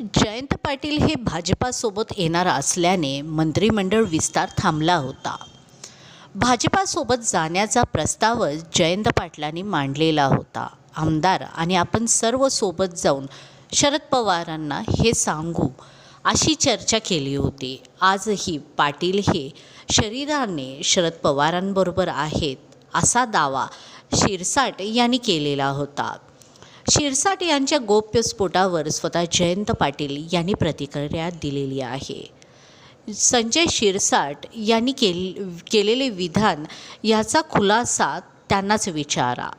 जयंत पाटील हे भाजपासोबत येणार असल्याने मंत्रिमंडळ विस्तार थांबला होता. भाजपासोबत जाण्याचा प्रस्तावच जयंत पाटलांनी मांडलेला होता. आमदार आणि आपण सर्व सोबत जाऊन शरद पवारांना हे सांगू अशी चर्चा केली होती. आजही पाटील हे शरीराने शरद पवारांबरोबर आहेत असा दावा शिरसाट यांनी केलेला होता. शिरसाट यांच्या गोप्यस्फोटावर स्वतः जयंत पाटील यांनी प्रतिक्रिया दिलेली आहे. संजय शिरसाट यांनी केल केलेले विधान याचा खुलासा त्यांनाच विचारा.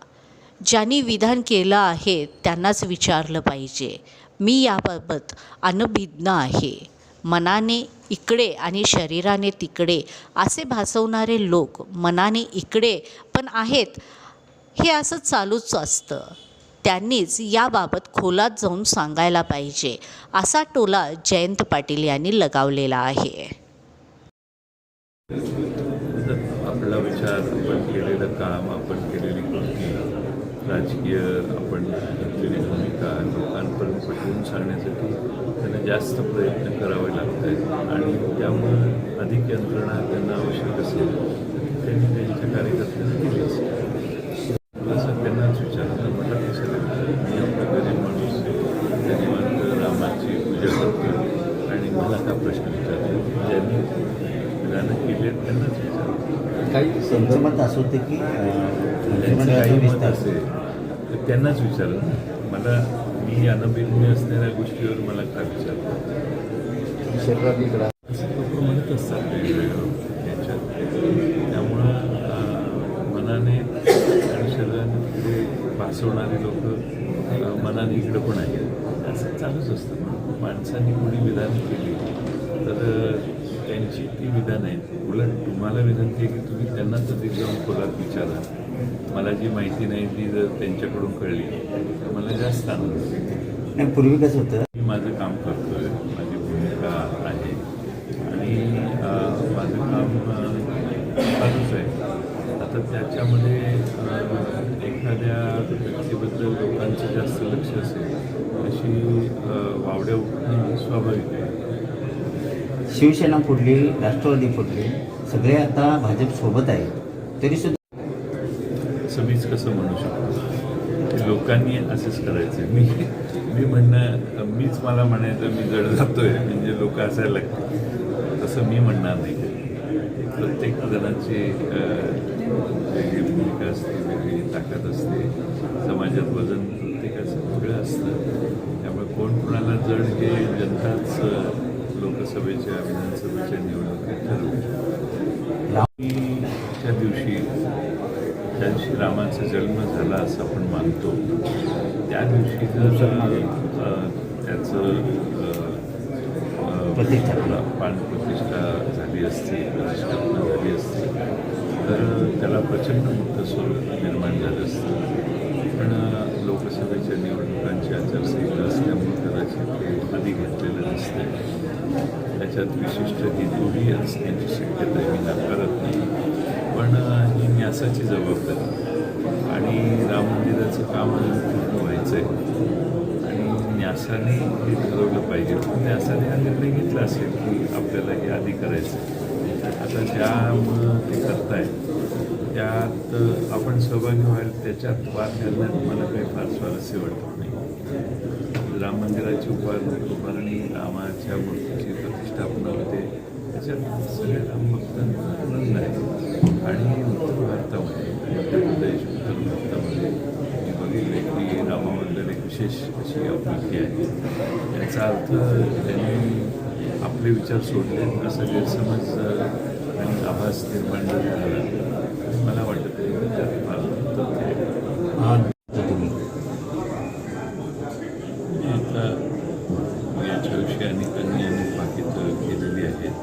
ज्यांनी विधान केलं आहे त्यांनाच विचारलं पाहिजे. मी याबाबत अनभिज्ञ आहे. मनाने इकडे आणि शरीराने तिकडे असे भासवणारे लोक मनाने इकडे पण आहेत हे असं चालूच असतं. त्यांनीच याबाबत खोलात जाऊन सांगायला पाहिजे असा टोला जयंत पाटील यांनी लगावलेला आहे. आपला विचार आपण केलेलं काम आपण केलेली कृती राजकीय आपण घेतलेली भूमिका लोकांपर्यंत पटवून सांगण्यासाठी त्यांना जास्त प्रयत्न करावे लागतात आणि त्यामुळं अधिक यंत्रणा त्यांना आवश्यक असेल त्यांनी त्यांच्या कार्यकर्त्यांना केली असेल असं त्यांनाच विचारलं म्हटलं की सगळं मी आपला गरीब माणूस निवांत रामाची पूजा करतो आणि मला का प्रश्न विचारतो ज्यांनी गाणं केले त्यांनाच विचारतो काही संदर्भात असं होतं की काही मत असेल तर त्यांनाच विचारलं मला मी अनभिज्ञ असलेल्या गोष्टीवर मला का विचारतो शरीरात इकडं असं लोक म्हणत असतात वेगवेगळ्या याच्यात. त्यामुळं मनाने आणि शरीराने तिकडे भासवणारे लोक मनाने इकडे पण आहेत. असं चालूच असतं. माणसांनी कोणी विधान केली तर त्यांची ती विधान आहेत उलट तुम्हाला विनंती आहे की तुम्ही त्यांना तर जाऊन खोलात विचारा. मला जी माहिती नाही ती जर त्यांच्याकडून कळली तर मला जास्त आनंद पूर्वी कसं होतं? मी माझं काम करतोय. माझी भूमिका आहे. आणि माझं काम चालूच आहे. आता त्याच्यामध्ये एखाद्या व्यक्तीबद्दल लोकांचं जास्त लक्ष असेल वावड्या उठणं स्वाभाविक आहे. शिवसेना फुटली राष्ट्रवादी फुटली सगळे आता भाजप सोबत आहे तरी सुद्धा असं मीच कसं म्हणू शकतो? लोकांनी असंच करायचं. मी मी म्हणणं मीच मला म्हणायचं मी जड जातोय. म्हणजे लोक असायला लागतील. तसं मी म्हणणार नाही. प्रत्येक जणाची वेगळी भूमिका असते वेगळी ताकद असते. समाजात वजन प्रत्येकाचं वेगळं असतं त्यामुळे कोण कोणाला जड हे जनताच अं, लोकसभेच्या विधानसभेच्या निवडणुकीत ठरवू. दिवशी त्या दिवशी रामाचा जन्म झाला असं आपण मानतो. त्या दिवशी जर त्याचं. प्राणप्रतिष्ठा झाली असती प्रतिष्ठापना झाली असती. तर त्याला प्रचंड मोठं स्वरूप निर्माण झालं असतं. पण लोकसभेच्या निवडणुकांची आचारसंहिता असल्यामुळे कदाचित ते आधी घेतलेलं नसते त्याच्यात विशिष्ट हेतूही असण्याची शक्यता मी नाकारत नाही. पण ही न्यासाची जबाबदारी. आणि राम मंदिराचं काम अजून पूर्ण व्हायचं आहे आणि न्यासाने हे ठरवलं पाहिजे. पण न्यासाने हा निर्णय घेतला असेल की आपल्याला हे आधी करायचं आहे. आता ज्यामुळं ते करताय त्यात आपण सहभागी व्हायला त्याच्यात वाद घालण्यात मला काही फार स्वारस्य वाटत नाही. राम मंदिराची उभार उभारणी रामाच्या मूर्तीची प्रतिष्ठापना होते. त्याच्यात सगळ्या रामभक्तांचा आनंद आहे आणि उत्तर भारतामध्ये मध्य प्रदेश उत्तर भारतामध्ये मी बघितले की रामाबद्दल एक विशेष अशी आपुलकी आहे. याचा अर्थ त्यांनी आपले विचार सोडले असा गैरसमज आणि आभास निर्माण झाला. मला वाटत आहे. हा, तुम्ही आता याच्याविषयी अनेकांनी अनेक भाकितं केलेली आहेत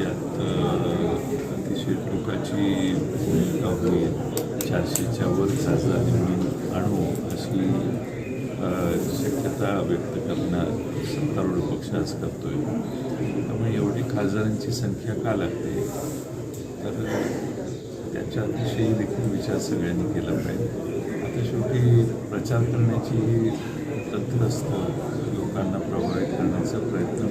यात अ, लोकांची टोकाची चारशेच्या वर साजरा निवडून आणू अशी शक्यता व्यक्त करणार सत्तारूढ पक्ष आज करतोय. त्यामुळे एवढी खासदारांची संख्या का लागते? तर त्याच्या अतिशय देखील विचार सगळ्यांनी केला पाहिजे. आता शेवटी प्रचार करण्याची तंत्रस्थ लोकांना प्रभावित करण्याचा प्रयत्न